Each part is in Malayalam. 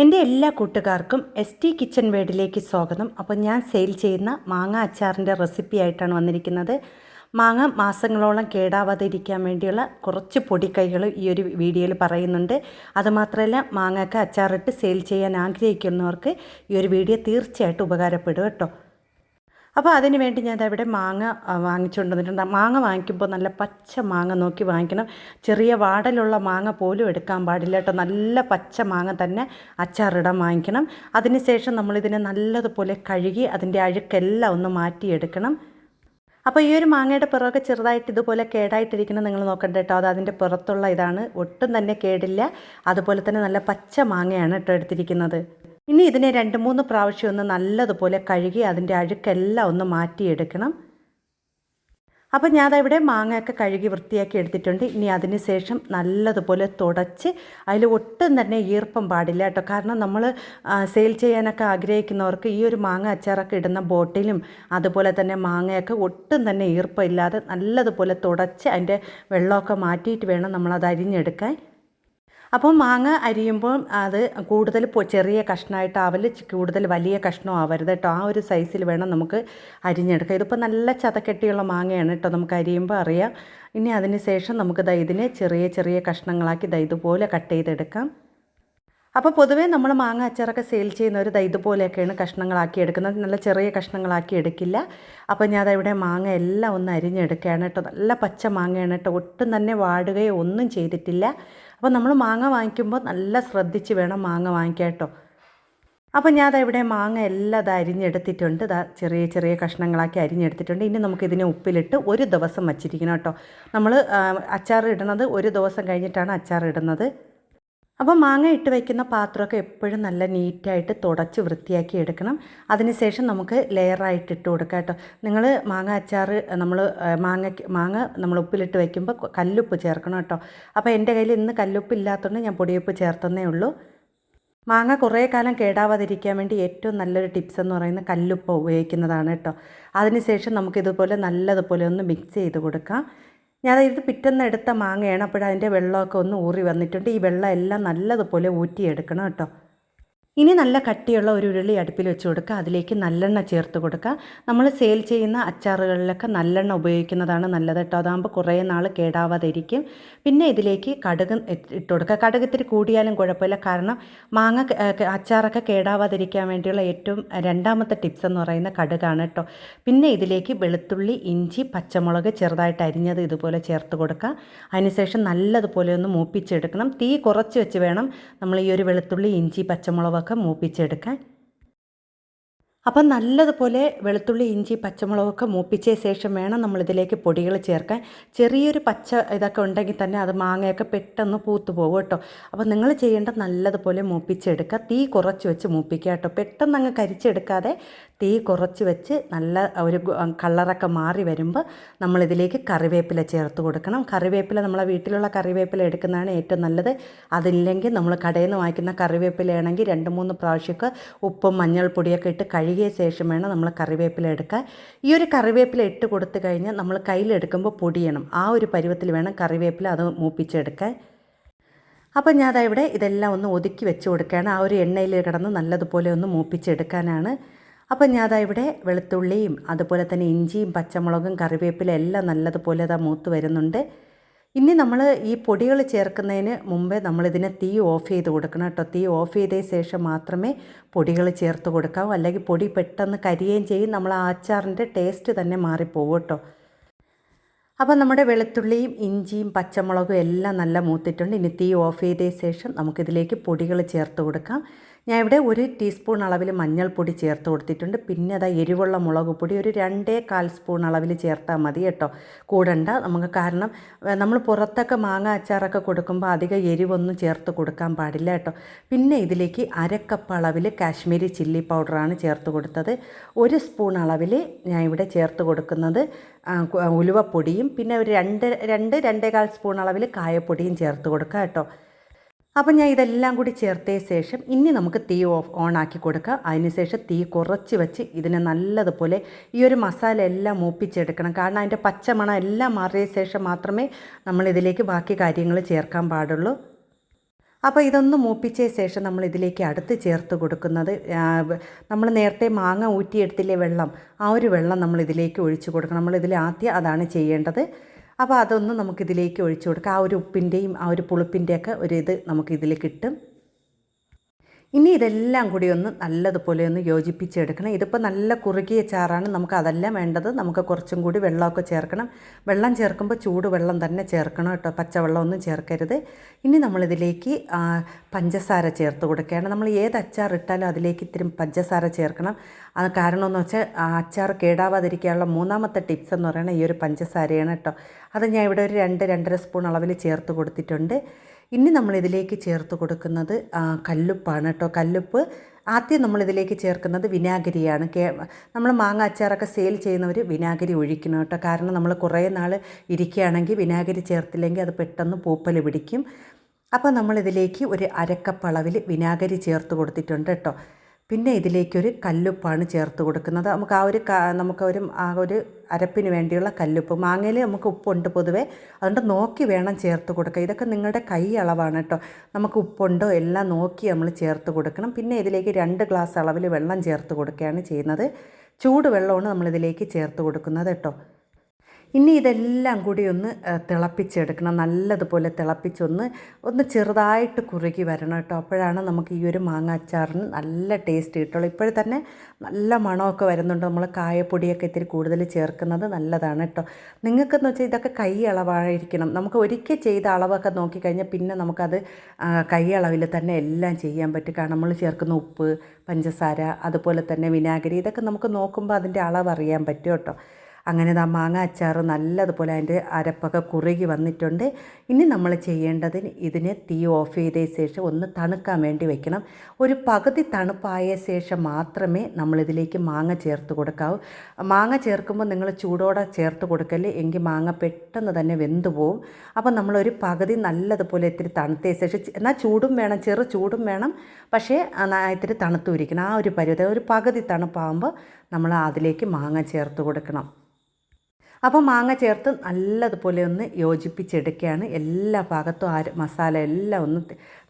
എന്റെ എല്ലാ കൂട്ടുകാർക്കും എസ് ടി കിച്ചൺ വേഡിലേക്ക് സ്വാഗതം. അപ്പോൾ ഞാൻ സെയിൽ ചെയ്യുന്ന മാങ്ങ അച്ചാറിന്റെ റെസിപ്പി ആയിട്ടാണ് വന്നിരിക്കുന്നത്. മാങ്ങ മാസങ്ങളോളം കേടാവാതെ ഇരിക്കാൻ വേണ്ടിയുള്ള കുറച്ച് പൊടിക്കൈകൾ ഈ ഒരു വീഡിയോയിൽ പറയുന്നുണ്ട്. അതുമാത്രമല്ല മാങ്ങയ്ക്ക് അച്ചാറിട്ട് സെയിൽ ചെയ്യാൻ ആഗ്രഹിക്കുന്നവർക്ക് ഈ ഒരു വീഡിയോ തീർച്ചയായിട്ടും ഉപകാരപ്പെടും കേട്ടോ. അപ്പോൾ അതിന് വേണ്ടി ഞാൻ അവിടെ മാങ്ങ വാങ്ങിച്ചുകൊണ്ട് വന്നിട്ടുണ്ട്. മാങ്ങ വാങ്ങിക്കുമ്പോൾ നല്ല പച്ച മാങ്ങ നോക്കി വാങ്ങിക്കണം. ചെറിയ വാടലുള്ള മാങ്ങ പോലും എടുക്കാൻ പാടില്ല കേട്ടോ. നല്ല പച്ച മാങ്ങ തന്നെ അച്ചാറിടാൻ വാങ്ങിക്കണം. അതിനുശേഷം നമ്മളിതിനെ നല്ലതുപോലെ കഴുകി അതിന്റെ അഴുക്കെല്ലാം ഒന്ന് മാറ്റിയെടുക്കണം. അപ്പോൾ ഈ ഒരു മാങ്ങയുടെ പിറകൊക്കെ ചെറുതായിട്ട് ഇതുപോലെ കേടായിട്ടിരിക്കണം നിങ്ങൾ നോക്കണ്ട കേട്ടോ. അത് അതിന്റെ പുറത്തുള്ള ഇതാണ്. ഒട്ടും തന്നെ കേടില്ല. അതുപോലെ തന്നെ നല്ല പച്ച മാങ്ങയാണ് കേട്ടോ എടുത്തിരിക്കുന്നത്. ഇനി ഇതിനെ രണ്ട് മൂന്ന് പ്രാവശ്യം ഒന്ന് നല്ലതുപോലെ കഴുകി അതിന്റെ അഴുക്കെല്ലാം ഒന്ന് മാറ്റിയെടുക്കണം. അപ്പോൾ ഞാനവിടെ മാങ്ങയൊക്കെ കഴുകി വൃത്തിയാക്കി എടുത്തിട്ടുണ്ട്. ഇനി അതിന് ശേഷം നല്ലതുപോലെ തുടച്ച് അതിൽ ഒട്ടും തന്നെ ഈർപ്പം പാടില്ല കേട്ടോ. കാരണം നമ്മൾ സെയിൽ ചെയ്യാനൊക്കെ ആഗ്രഹിക്കുന്നവർക്ക് ഈ ഒരു മാങ്ങ അച്ചാറൊക്കെ ഇടുന്ന ബോട്ടിലും അതുപോലെ തന്നെ മാങ്ങയൊക്കെ ഒട്ടും തന്നെ ഈർപ്പം ഇല്ലാതെ നല്ലതുപോലെ തുടച്ച് അതിന്റെ വെള്ളമൊക്കെ മാറ്റിയിട്ട് വേണം നമ്മളത് അരിഞ്ഞെടുക്കാൻ. അപ്പോൾ മാങ്ങ അരിയുമ്പോൾ അത് കൂടുതൽ ചെറിയ കഷ്ണമായിട്ടാവൽ കൂടുതൽ വലിയ കഷ്ണം ആവരുത് കേട്ടോ ആ ഒരു സൈസിൽ വേണം നമുക്ക് അരിഞ്ഞെടുക്കാം ഇതിപ്പോൾ നല്ല ചതക്കെട്ടിയുള്ള മാങ്ങയാണ് കേട്ടോ നമുക്ക് അരിയുമ്പോൾ അറിയാം. ഇനി അതിന് ശേഷം നമുക്ക് ദാ ഇതിനെ ചെറിയ ചെറിയ കഷ്ണങ്ങളാക്കി ദാ ഇതുപോലെ കട്ട് ചെയ്തെടുക്കാം. അപ്പോൾ പൊതുവേ നമ്മൾ മാങ്ങ അച്ചാറൊക്കെ സെയിൽ ചെയ്യുന്നവർ ദാ ഇതുപോലെയൊക്കെയാണ് കഷ്ണങ്ങളാക്കി എടുക്കുന്നത്. നല്ല ചെറിയ കഷ്ണങ്ങളാക്കി എടുക്കില്ല. അപ്പോൾ ഞാൻ ഇവിടെ മാങ്ങ എല്ലാം ഒന്ന് അരിഞ്ഞെടുക്കുകയാണ് കേട്ടോ നല്ല പച്ച മാങ്ങയാണ് കേട്ടോ ഒട്ടും തന്നെ വാടുകയോ ഒന്നും ചെയ്തിട്ടില്ല. അപ്പോൾ നമ്മൾ മാങ്ങ വാങ്ങിക്കുമ്പോൾ നല്ല ശ്രദ്ധിച്ച് വേണം മാങ്ങ വാങ്ങിക്കാൻ കേട്ടോ അപ്പോൾ ഞാൻ ഇവിടെ മാങ്ങ എല്ലാം ഇത് അരിഞ്ഞെടുത്തിട്ടുണ്ട്. ഇതാ ചെറിയ ചെറിയ കഷ്ണങ്ങളാക്കി അരിഞ്ഞെടുത്തിട്ടുണ്ട്. ഇനി നമുക്ക് ഇതിനെ ഉപ്പിലിട്ട് ഒരു ദിവസം വച്ചിരിക്കണം കേട്ടോ. നമ്മൾ അച്ചാർ ഇടുന്നത് ഒരു ദിവസം കഴിഞ്ഞിട്ടാണ് അച്ചാർ ഇടുന്നത്. അപ്പോൾ മാങ്ങ ഇട്ട് വയ്ക്കുന്ന പാത്രമൊക്കെ എപ്പോഴും നല്ല നീറ്റായിട്ട് തുടച്ച് വൃത്തിയാക്കി എടുക്കണം. അതിനുശേഷം നമുക്ക് ലെയറായിട്ട് ഇട്ട് കൊടുക്കാം കേട്ടോ. നിങ്ങൾ മാങ്ങ അച്ചാർ നമ്മൾ മാങ്ങ മാങ്ങ നമ്മൾ ഉപ്പിലിട്ട് വയ്ക്കുമ്പോൾ കല്ലുപ്പ് ചേർക്കണം കേട്ടോ. അപ്പോൾ എന്റെ കയ്യിൽ ഇന്ന് കല്ലുപ്പ് ഇല്ലാത്തതുകൊണ്ട് ഞാൻ പൊടിയുപ്പ് ചേർത്തന്നേ ഉള്ളൂ. മാങ്ങ കുറേ കാലം കേടാവാതിരിക്കാൻ വേണ്ടി ഏറ്റവും നല്ലൊരു ടിപ്സ് എന്ന് പറയുന്നത് കല്ലുപ്പ് ഉപയോഗിക്കുന്നതാണ് കേട്ടോ. അതിനുശേഷം നമുക്കിതുപോലെ നല്ലതുപോലെ ഒന്ന് മിക്സ് ചെയ്ത് കൊടുക്കാം. ഞാൻ ഇത് പിറ്റെന്ന് എടുത്ത മാങ്ങയാണ് അപ്പോഴതിന്റെ വെള്ളമൊക്കെ ഒന്ന് ഊറി വന്നിട്ടുണ്ട്. ഈ വെള്ളം എല്ലാം നല്ലതുപോലെ ഊറ്റിയെടുക്കണം കേട്ടോ. ഇനി നല്ല കട്ടിയുള്ള ഒരു ഉരുളി അടുപ്പിൽ വെച്ച് കൊടുക്കുക. അതിലേക്ക് നല്ലെണ്ണ ചേർത്ത് കൊടുക്കുക. നമ്മൾ സെയിൽ ചെയ്യുന്ന അച്ചാറുകളിലൊക്കെ നല്ലെണ്ണ ഉപയോഗിക്കുന്നതാണ് നല്ലത് കേട്ടോ. അതാകുമ്പോൾ കുറേ നാൾ കേടാവാതെ ഇരിക്കും പിന്നെ ഇതിലേക്ക് കടുക് ഇട്ട് കൊടുക്കുക. കടുക് ഇത്തിരി കൂടിയാലും കുഴപ്പമില്ല. കാരണം മാങ്ങ അച്ചാറൊക്കെ കേടാവാതിരിക്കാൻ വേണ്ടിയുള്ള ഏറ്റവും രണ്ടാമത്തെ ടിപ്സ് എന്ന് പറയുന്ന കടുകാണ് കേട്ടോ. പിന്നെ ഇതിലേക്ക് വെളുത്തുള്ളി ഇഞ്ചി പച്ചമുളക് ചെറുതായിട്ട് അരിഞ്ഞത് ഇതുപോലെ ചേർത്ത് കൊടുക്കുക. അതിനുശേഷം നല്ലതുപോലെ ഒന്ന് മൂപ്പിച്ചെടുക്കണം. തീ കുറച്ച് വെച്ച് വേണം നമ്മൾ ഈ ഒരു വെളുത്തുള്ളി ഇഞ്ചി പച്ചമുളകൊക്കെ മൂപ്പിച്ചെടുക്കാൻ. അപ്പം നല്ലതുപോലെ വെളുത്തുള്ളി ഇഞ്ചി പച്ചമുളകൊക്കെ മൂപ്പിച്ച ശേഷം വേണം നമ്മളിതിലേക്ക് പൊടികൾ ചേർക്കാൻ. ചെറിയൊരു പച്ച ഇതൊക്കെ ഉണ്ടെങ്കിൽ തന്നെ അത് മാങ്ങയൊക്കെ പെട്ടെന്ന് പൂത്തു പോകും കേട്ടോ. അപ്പോൾ നിങ്ങൾ ചെയ്യേണ്ടത് നല്ലതുപോലെ മൂപ്പിച്ചെടുക്കുക. തീ കുറച്ച് വെച്ച് മൂപ്പിക്കുക കേട്ടോ. പെട്ടെന്ന് അങ്ങ് കരിച്ചെടുക്കാതെ തീ കുറച്ച് വെച്ച് നല്ല ഒരു കളറൊക്കെ മാറി വരുമ്പോൾ നമ്മളിതിലേക്ക് കറിവേപ്പില ചേർത്ത് കൊടുക്കണം. കറിവേപ്പില നമ്മളെ വീട്ടിലുള്ള കറിവേപ്പില എടുക്കുന്നതാണ് ഏറ്റവും നല്ലത്. അതില്ലെങ്കിൽ നമ്മൾ കടയിൽ നിന്ന് വാങ്ങിക്കുന്ന കറിവേപ്പിലയാണെങ്കിൽ രണ്ട് മൂന്ന് പ്രാവശ്യമൊക്കെ ഉപ്പും മഞ്ഞൾപ്പൊടിയൊക്കെ ഇട്ട് കഴുകിയ ശേഷം വേണം നമ്മൾ കറിവേപ്പില എടുക്കാൻ. ഈ ഒരു കറിവേപ്പില ഇട്ട് കൊടുത്തു കഴിഞ്ഞാൽ നമ്മൾ കയ്യിലെടുക്കുമ്പോൾ പൊടിയണം. ആ ഒരു പരുവത്തിൽ വേണം കറിവേപ്പില അത് മൂപ്പിച്ചെടുക്കാൻ. അപ്പോൾ ഞാൻ ഇവിടെ ഇതെല്ലാം ഒന്ന് ഒതുക്കി വെച്ച് കൊടുക്കുകയാണ്. ആ ഒരു എണ്ണയിൽ കിടന്ന് നല്ലതുപോലെ ഒന്ന് മൂപ്പിച്ചെടുക്കാനാണ്. അപ്പം ഞാൻ അതാ ഇവിടെ വെളുത്തുള്ളിയും അതുപോലെ തന്നെ ഇഞ്ചിയും പച്ചമുളകും കറിവേപ്പില എല്ലാം നല്ലതുപോലെ അതാ മൂത്ത് വരുന്നുണ്ട്. ഇനി നമ്മൾ ഈ പൊടികൾ ചേർക്കുന്നതിന് മുമ്പേ നമ്മളിതിനെ തീ ഓഫ് ചെയ്ത് കൊടുക്കണം കേട്ടോ. തീ ഓഫ് ചെയ്തതിന് ശേഷം മാത്രമേ പൊടികൾ ചേർത്ത് കൊടുക്കാവൂ. അല്ലെങ്കിൽ പൊടി പെട്ടെന്ന് കരിയുകയും ചെയ്യും. നമ്മൾ ആ അച്ചാറിന്റെ ടേസ്റ്റ് തന്നെ മാറിപ്പോകും കേട്ടോ. അപ്പോൾ നമ്മുടെ വെളുത്തുള്ളിയും ഇഞ്ചിയും പച്ചമുളകും എല്ലാം നല്ല മൂത്തിട്ടുണ്ട്. ഇനി തീ ഓഫ് ചെയ്തതിന് ശേഷം നമുക്കിതിലേക്ക് പൊടികൾ ചേർത്ത് കൊടുക്കാം. ഞാൻ ഇവിടെ ഒരു ടീസ്പൂൺ അളവിൽ മഞ്ഞൾപ്പൊടി ചേർത്ത് കൊടുത്തിട്ടുണ്ട്. പിന്നെ അതാ എരിവുള്ള മുളക് പൊടി ഒരു രണ്ടേ കാൽ സ്പൂൺ അളവിൽ ചേർത്താൽ മതി കേട്ടോ. കൂടണ്ട നമുക്ക് കാരണം നമ്മൾ പുറത്തൊക്കെ മാങ്ങ അച്ചാറൊക്കെ കൊടുക്കുമ്പോൾ അധികം എരിവൊന്നും ചേർത്ത് കൊടുക്കാൻ പാടില്ല കേട്ടോ. പിന്നെ ഇതിലേക്ക് അരക്കപ്പ് അളവിൽ കാശ്മീരി ചില്ലി പൗഡറാണ് ചേർത്ത് കൊടുത്തത്. ഒരു സ്പൂൺ അളവിൽ ഞാൻ ഇവിടെ ചേർത്ത് കൊടുക്കുന്നത് ഉലുവപ്പൊടിയും പിന്നെ ഒരു രണ്ട് രണ്ട് രണ്ടേകാൽ സ്പൂൺ അളവിൽ കായപ്പൊടിയും ചേർത്ത് കൊടുക്കുക കേട്ടോ. അപ്പം ഞാൻ ഇതെല്ലാം കൂടി ചേർത്തതിന് ശേഷം ഇനി നമുക്ക് തീ ഓഫ് ഓൺ ആക്കി കൊടുക്കുക അതിനുശേഷം തീ കുറച്ച് വെച്ച് ഇതിനെ നല്ലതുപോലെ ഈ ഒരു മസാല എല്ലാം മൂപ്പിച്ചെടുക്കണം. കാരണം അതിന്റെ പച്ചമണം എല്ലാം മാറിയ ശേഷം മാത്രമേ നമ്മൾ ഇതിലേക്ക് ബാക്കി കാര്യങ്ങൾ ചേർക്കാൻ പാടുള്ളൂ. അപ്പോൾ ഇതൊന്ന് മൂപ്പിച്ച ശേഷം നമ്മൾ ഇതിലേക്ക് അടുത്ത് ചേർത്ത് കൊടുക്കുന്നത് നമ്മൾ നേരത്തെ മാങ്ങ ഊറ്റിയെടുത്തില്ലേ വെള്ളം ആ ഒരു വെള്ളം നമ്മൾ ഇതിലേക്ക് ഒഴിച്ചു കൊടുക്കണം. നമ്മൾ ഇതിൽ ആദ്യം അതാണ് ചെയ്യേണ്ടത്. അപ്പോൾ അതൊന്ന് നമുക്കിതിലേക്ക് ഒഴിച്ചു കൊടുക്കാം. ആ ഒരു ഉപ്പിന്റെയും ആ ഒരു പുളിപ്പിന്റെയൊക്കെ ഒരു ഇത് നമുക്കിതിൽ കിട്ടും. ഇനി ഇതെല്ലാം കൂടി ഒന്ന് നല്ലതുപോലെ ഒന്ന് യോജിപ്പിച്ചെടുക്കണം. ഇതിപ്പോൾ നല്ല കുറുകിയ ചാറാണ്. നമുക്ക് അതെല്ലാം വേണ്ടത്. നമുക്ക് കുറച്ചും കൂടി വെള്ളമൊക്കെ ചേർക്കണം. വെള്ളം ചേർക്കുമ്പോൾ ചൂട് വെള്ളം തന്നെ ചേർക്കണം കേട്ടോ. പച്ചവെള്ളമൊന്നും ചേർക്കരുത്. ഇനി നമ്മളിതിലേക്ക് പഞ്ചസാര ചേർത്ത് കൊടുക്കുകയാണ്. നമ്മൾ ഏത് അച്ചാർ ഇട്ടാലും അതിലേക്ക് ഇത്തിരി പഞ്ചസാര ചേർക്കണം. അത് കാരണം എന്ന് വെച്ചാൽ അച്ചാർ കേടാവാതിരിക്കാനുള്ള മൂന്നാമത്തെ ടിപ്സ് എന്ന് പറയുന്നത് ഈ ഒരു പഞ്ചസാരയാണ് കേട്ടോ. അത് ഞാൻ ഇവിടെ ഒരു രണ്ട് രണ്ടര സ്പൂൺ അളവിൽ ചേർത്ത് കൊടുത്തിട്ടുണ്ട്. ഇനി നമ്മളിതിലേക്ക് ചേർത്ത് കൊടുക്കുന്നത് കല്ലുപ്പാണ് കേട്ടോ. കല്ലുപ്പ് ആദ്യം നമ്മളിതിലേക്ക് ചേർക്കുന്നത് വിനാഗിരിയാണ്. കേ നമ്മൾ മാങ്ങ അച്ചാറൊക്കെ സെയിൽ ചെയ്യുന്നവർ വിനാഗിരി ഒഴിക്കണം കേട്ടോ. കാരണം നമ്മൾ കുറേ നാൾ ഇരിക്കുകയാണെങ്കിൽ വിനാഗിരി ചേർത്തില്ലെങ്കിൽ അത് പെട്ടെന്ന് പൂപ്പൽ പിടിക്കും. അപ്പോൾ നമ്മളിതിലേക്ക് ഒരു അരക്കപ്പളവിൽ വിനാഗിരി ചേർത്ത് കൊടുത്തിട്ടുണ്ട് കേട്ടോ. പിന്നെ ഇതിലേക്കൊരു കല്ലുപ്പാണ് ചേർത്ത് കൊടുക്കുന്നത്. നമുക്ക് ആ ഒരു നമുക്ക് ഒരു ആ ഒരു അരപ്പിന് വേണ്ടിയുള്ള കല്ലുപ്പ് മാങ്ങയിൽ നമുക്ക് ഉപ്പുണ്ട് പൊതുവേ. അതുകൊണ്ട് നോക്കി വേണം ചേർത്ത് കൊടുക്കുക ഇതൊക്കെ നിങ്ങളുടെ കൈ അളവാണ് കേട്ടോ. നമുക്ക് ഉപ്പുണ്ടോ എല്ലാം നോക്കി നമ്മൾ ചേർത്ത് കൊടുക്കണം. പിന്നെ ഇതിലേക്ക് രണ്ട് ഗ്ലാസ് അളവിൽ വെള്ളം ചേർത്ത് കൊടുക്കുകയാണ് ചെയ്യുന്നത്. ചൂട് വെള്ളമാണ് നമ്മളിതിലേക്ക് ചേർത്ത് കൊടുക്കുന്നത് കേട്ടോ. ഇനി ഇതെല്ലാം കൂടി ഒന്ന് തിളപ്പിച്ചെടുക്കണം. നല്ലതുപോലെ തിളപ്പിച്ചൊന്ന് ഒന്ന് ചെറുതായിട്ട് കുറുകി വരണം കേട്ടോ. അപ്പോഴാണ് നമുക്ക് ഈ ഒരു മാങ്ങ അച്ചാറിന് നല്ല ടേസ്റ്റ് കിട്ടുള്ളൂ. ഇപ്പോഴും തന്നെ നല്ല മണമൊക്കെ വരുന്നുണ്ട്. നമ്മൾ കായപ്പൊടിയൊക്കെ ഇത്തിരി കൂടുതൽ ചേർക്കുന്നത് നല്ലതാണ് കേട്ടോ. നിങ്ങൾക്കെന്ന് വെച്ചാൽ ഇതൊക്കെ കൈ അളവായിരിക്കണം. നമുക്ക് ഒരിക്കൽ ചെയ്ത അളവൊക്കെ നോക്കിക്കഴിഞ്ഞാൽ പിന്നെ നമുക്കത് കൈ അളവിൽ തന്നെ എല്ലാം ചെയ്യാൻ പറ്റും. കാരണം നമ്മൾ ചേർക്കുന്ന ഉപ്പ് പഞ്ചസാര അതുപോലെ തന്നെ വിനാഗിരി ഇതൊക്കെ നമുക്ക് നോക്കുമ്പോൾ അതിന്റെ അളവ് അറിയാൻ പറ്റും കേട്ടോ. അങ്ങനെ ആ മാങ്ങ അച്ചാർ നല്ലതുപോലെ അതിന്റെ അരപ്പൊക്കെ കുറുകി വന്നിട്ടുണ്ട്. ഇനി നമ്മൾ ചെയ്യേണ്ടത് ഇതിനെ തീ ഓഫ് ചെയ്ത ശേഷം ഒന്ന് തണുക്കാൻ വേണ്ടി വെക്കണം. ഒരു പകുതി തണുപ്പായ ശേഷം മാത്രമേ നമ്മളിതിലേക്ക് മാങ്ങ ചേർത്ത് കൊടുക്കാവൂ. മാങ്ങ ചേർക്കുമ്പോൾ നിങ്ങൾ ചൂടോടെ ചേർത്ത് കൊടുക്കല്ലേ എങ്കിൽ മാങ്ങ പെട്ടെന്ന് തന്നെ വെന്തു പോവും. അപ്പോൾ നമ്മളൊരു പകുതി നല്ലതുപോലെ ഇത്തിരി തണുത്ത ശേഷം എന്നാൽ ചൂടും വേണം ചെറു ചൂടും വേണം. പക്ഷേ ഇത്തിരി തണുത്തും ഇരിക്കണം ആ ഒരു പരുവത ഒരു പകുതി തണുപ്പാകുമ്പോൾ നമ്മൾ അതിലേക്ക് മാങ്ങ ചേർത്ത് കൊടുക്കണം. അപ്പോൾ മാങ്ങ ചേർത്ത് നല്ലതുപോലെ ഒന്ന് യോജിപ്പിച്ചെടുക്കുകയാണ്. എല്ലാ ഭാഗത്തും ആ മസാല എല്ലാം ഒന്ന്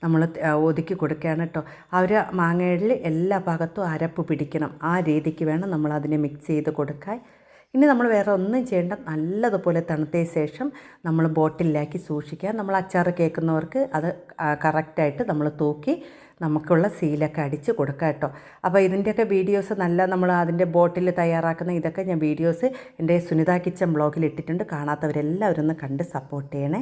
നമ്മൾ ഒതുക്കി കൊടുക്കുകയാണ് കേട്ടോ. ആ ഒരു മാങ്ങയിൽ എല്ലാ ഭാഗത്തും അരപ്പ് പിടിക്കണം. ആ രീതിക്ക് വേണം നമ്മൾ അതിനെ മിക്സ് ചെയ്ത് കൊടുക്കാൻ. ഇനി നമ്മൾ വേറെ ഒന്നും ചെയ്യേണ്ട. നല്ലതുപോലെ തണുത്ത ശേഷം നമ്മൾ ബോട്ടിലാക്കി സൂക്ഷിക്കുക. നമ്മൾ അച്ചാർ കേൾക്കുന്നവർക്ക് അത് കറക്റ്റായിട്ട് നമ്മൾ തൂക്കി നമുക്കുള്ള സീലൊക്കെ അടിച്ച് കൊടുക്കുക കേട്ടോ. അപ്പോൾ ഇതിന്റെയൊക്കെ വീഡിയോസ് നല്ല നമ്മൾ അതിന്റെ ബോട്ടിൽ തയ്യാറാക്കുന്ന ഇതൊക്കെ ഞാൻ വീഡിയോസ് എന്റെ സുനിത കിച്ചൻ ബ്ലോഗിൽ ഇട്ടിട്ടുണ്ട്. കാണാത്തവരെല്ലാവരും ഒന്ന് കണ്ട് സപ്പോർട്ട് ചെയ്യണേ.